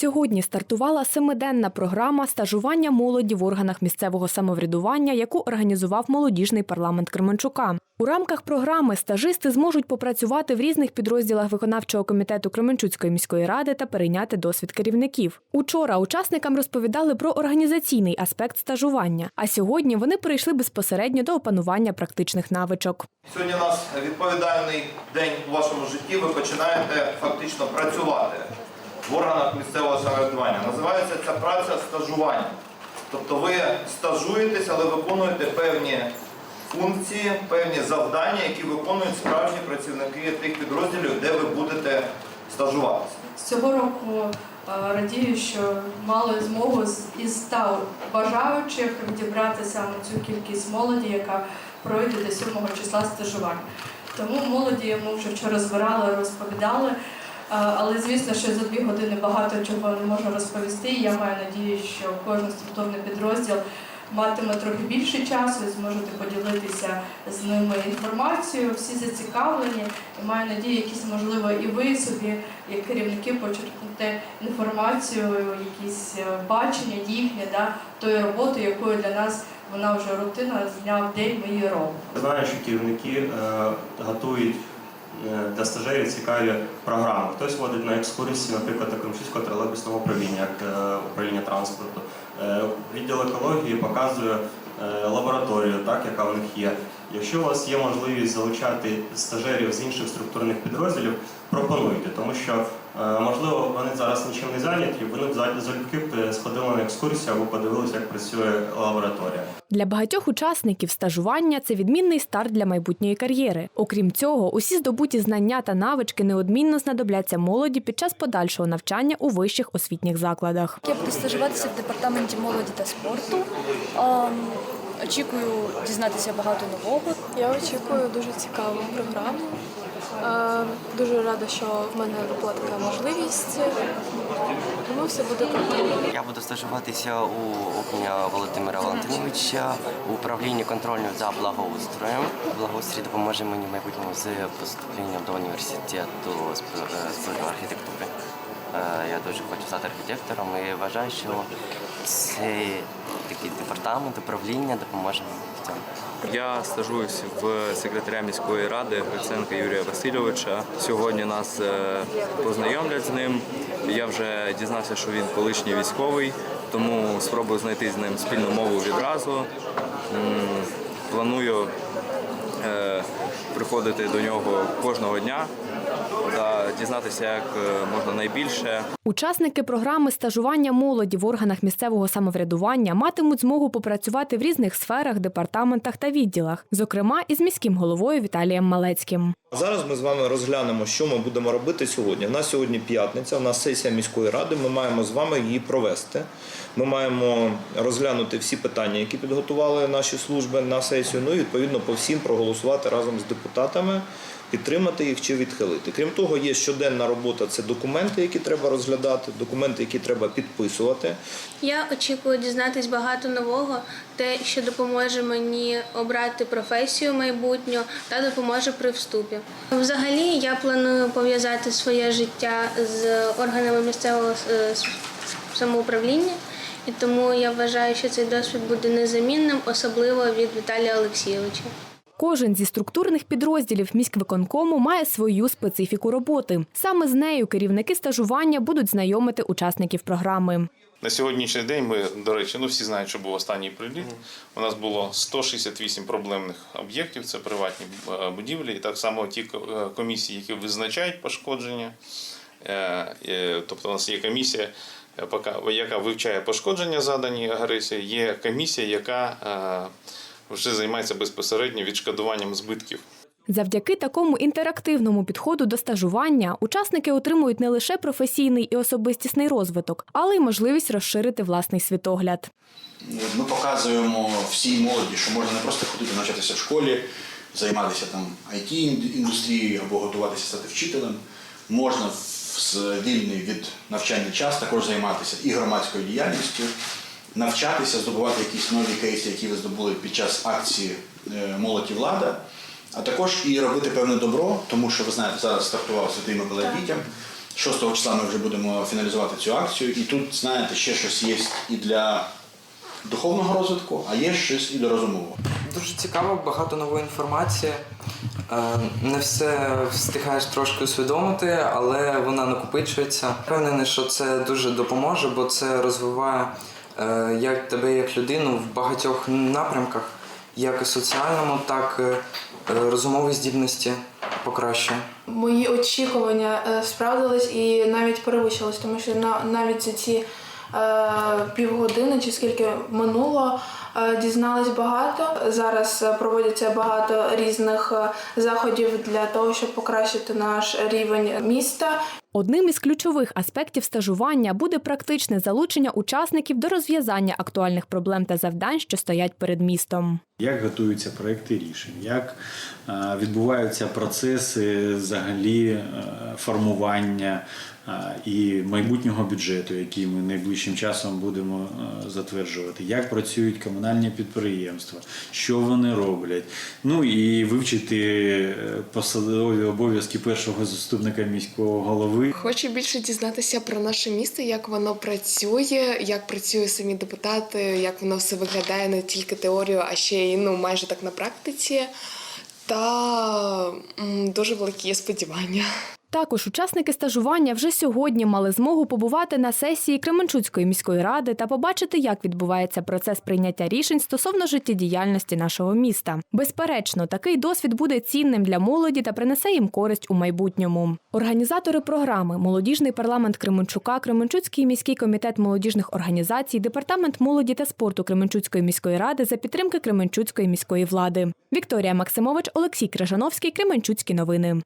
Сьогодні стартувала семиденна програма стажування молоді в органах місцевого самоврядування, яку організував молодіжний парламент Кременчука. У рамках програми стажисти зможуть попрацювати в різних підрозділах виконавчого комітету Кременчуцької міської ради та перейняти досвід керівників. Учора учасникам розповідали про організаційний аспект стажування, а сьогодні вони перейшли безпосередньо до опанування практичних навичок. Сьогодні у нас відповідальний день у вашому житті. Ви починаєте фактично працювати в органах місцевого самоврядування. Називається ця праця стажування. Тобто ви стажуєтесь, але виконуєте певні функції, певні завдання, які виконують справжні працівники тих підрозділів, де ви будете стажуватися. З цього року е, радію, що мали змогу із 100 бажаючих відібрати саме цю кількість молоді, яка пройде до 7 числа стажування. Тому молоді ми вже вчора збирали, розповідали. Але звісно, що за дві години багато чого не можу розповісти. Я маю надію, що кожен структурний підрозділ матиме трохи більше часу і зможете поділитися з ними інформацією. Всі зацікавлені. І маю надію, якісь можливо і ви собі, як керівники, почерпнете інформацію, якісь е, бачення їхнє, да, тої роботи, якою для нас вона вже рутина з дня в день ми її робимо. Знаю, що керівники е, готують для стажерів цікаві програми. Хтось водить на екскурсії, наприклад, до Кримчуцького тролейбусного управління, як е, управління транспорту. Е, Відділ екології показує е, лабораторію, так, яка в них є. Якщо у вас є можливість залучати стажерів з інших структурних підрозділів, пропонуйте, тому що е, можливо вони зараз нічим не зайняті, вони б залюбки сходили на екскурсію або подивилися, як працює лабораторія. Для багатьох учасників стажування це відмінний старт для майбутньої кар'єри. Окрім цього, усі здобуті знання та навички неодмінно знадобляться молоді під час подальшого навчання у вищих освітніх закладах. Я буду стажуватися в департаменті молоді та спорту. Ем, Очікую дізнатися багато нового. Я очікую дуже цікаву програму. Е, Дуже рада, що в мене була така можливість. Тому все буде добре. Я буду стажуватися у Окуня Володимира Валентиновича у управлінні контролю за благоустроєм. Благоустрій допоможе мені в майбутньому з поступленням до університету з е, архітектури. Е, Я дуже хочу стати архітектором і вважаю, що цей такий департамент управління допоможе мені в цьому. Я стажуюсь в секретаря міської ради Гриценка Юрія Васильовича. Сьогодні нас е, познайомлять з ним. Я вже дізнався, що він колишній військовий, тому спробую знайти з ним спільну мову відразу. Планую е, приходити до нього кожного дня та дізнатися як е, можна найбільше. Учасники програми стажування молоді в органах місцевого самоврядування матимуть змогу попрацювати в різних сферах, департаментах та відділах, зокрема із міським головою Віталієм Малецьким. Зараз ми з вами розглянемо, що ми будемо робити сьогодні. У нас сьогодні п'ятниця, у нас сесія міської ради. Ми маємо з вами її провести. Ми маємо розглянути всі питання, які підготували наші служби на сесію. Ну і відповідно по всім проголосувати разом з депутатами, підтримати їх чи відхилити. Крім того, є щоденна робота. Це документи, які треба розглядати, документи, які треба підписувати. Я очікую дізнатись багато нового, те, що допоможе мені обрати професію майбутню та допоможе при вступі. Взагалі, я планую пов'язати своє життя з органами місцевого е, самоуправління, і тому я вважаю, що цей досвід буде незамінним, особливо від Віталія Олексійовича. Кожен зі структурних підрозділів міськвиконкому має свою специфіку роботи. Саме з нею керівники стажування будуть знайомити учасників програми. На сьогоднішній день ми, до речі, ну всі знають, що був останній приліт. У нас було 168 проблемних об'єктів, це приватні е, будівлі, і так само ті е, комісії, які визначають пошкодження. Е, Тобто у нас є комісія, яка вивчає пошкодження задані агресії, є комісія, яка е, вже займається безпосередньо відшкодуванням збитків. Завдяки такому інтерактивному підходу до стажування учасники отримують не лише професійний і особистісний розвиток, але й можливість розширити власний світогляд. Ми показуємо всій молоді, що можна не просто ходити навчатися в школі, займатися там it індустрією або готуватися стати вчителем. Можна в вільний від навчання час також займатися і громадською діяльністю, навчатися, здобувати якісь нові кейси, які ви здобули під час акції е, Молодь і влада, а також і робити певне добро, тому що ви знаєте, зараз стартував Святий Миколай дітям. 6 числа ми вже будемо фіналізувати цю акцію. І тут, знаєте, ще щось є і для духовного розвитку, а є щось і до розумового. Дуже цікаво, багато нової інформації. Е, Не все встигаєш трошки усвідомити, але вона накопичується. Впевнений, що це дуже допоможе, бо це розвиває е, як тебе як людину в багатьох напрямках, як і соціальному, так і е, розумові здібності покращує. Мої очікування справдились і навіть перевищились, тому що на, навіть за ці півгодини чи скільки минуло, е, дізнались багато. Зараз е, проводяться багато різних е, заходів для того, щоб покращити наш рівень міста. Одним із ключових аспектів стажування буде практичне залучення учасників до розв'язання актуальних проблем та завдань, що стоять перед містом. Як готуються проекти рішень, як е, відбуваються процеси взагалі е, формування е, і майбутнього бюджету, який ми найближчим часом будемо затверджувати, як працюють комунальні підприємства, що вони роблять. Ну і вивчити посадові обов'язки першого заступника міського голови. Хочу більше дізнатися про наше місто, як воно працює, як працюють самі депутати, як воно все виглядає не тільки теорію, а ще й ну майже так на практиці. Та дуже великі сподівання. Також учасники стажування вже сьогодні мали змогу побувати на сесії Кременчуцької міської ради та побачити, як відбувається процес прийняття рішень стосовно життєдіяльності нашого міста. Безперечно, такий досвід буде цінним для молоді та принесе їм користь у майбутньому. Організатори програми Молодіжний парламент Кременчука, Кременчуцький міський комітет молодіжних організацій, департамент молоді та спорту Кременчуцької міської ради за підтримки Кременчуцької міської влади. Вікторія Максимович, Олексій Крижановський, Кременчуцькі новини.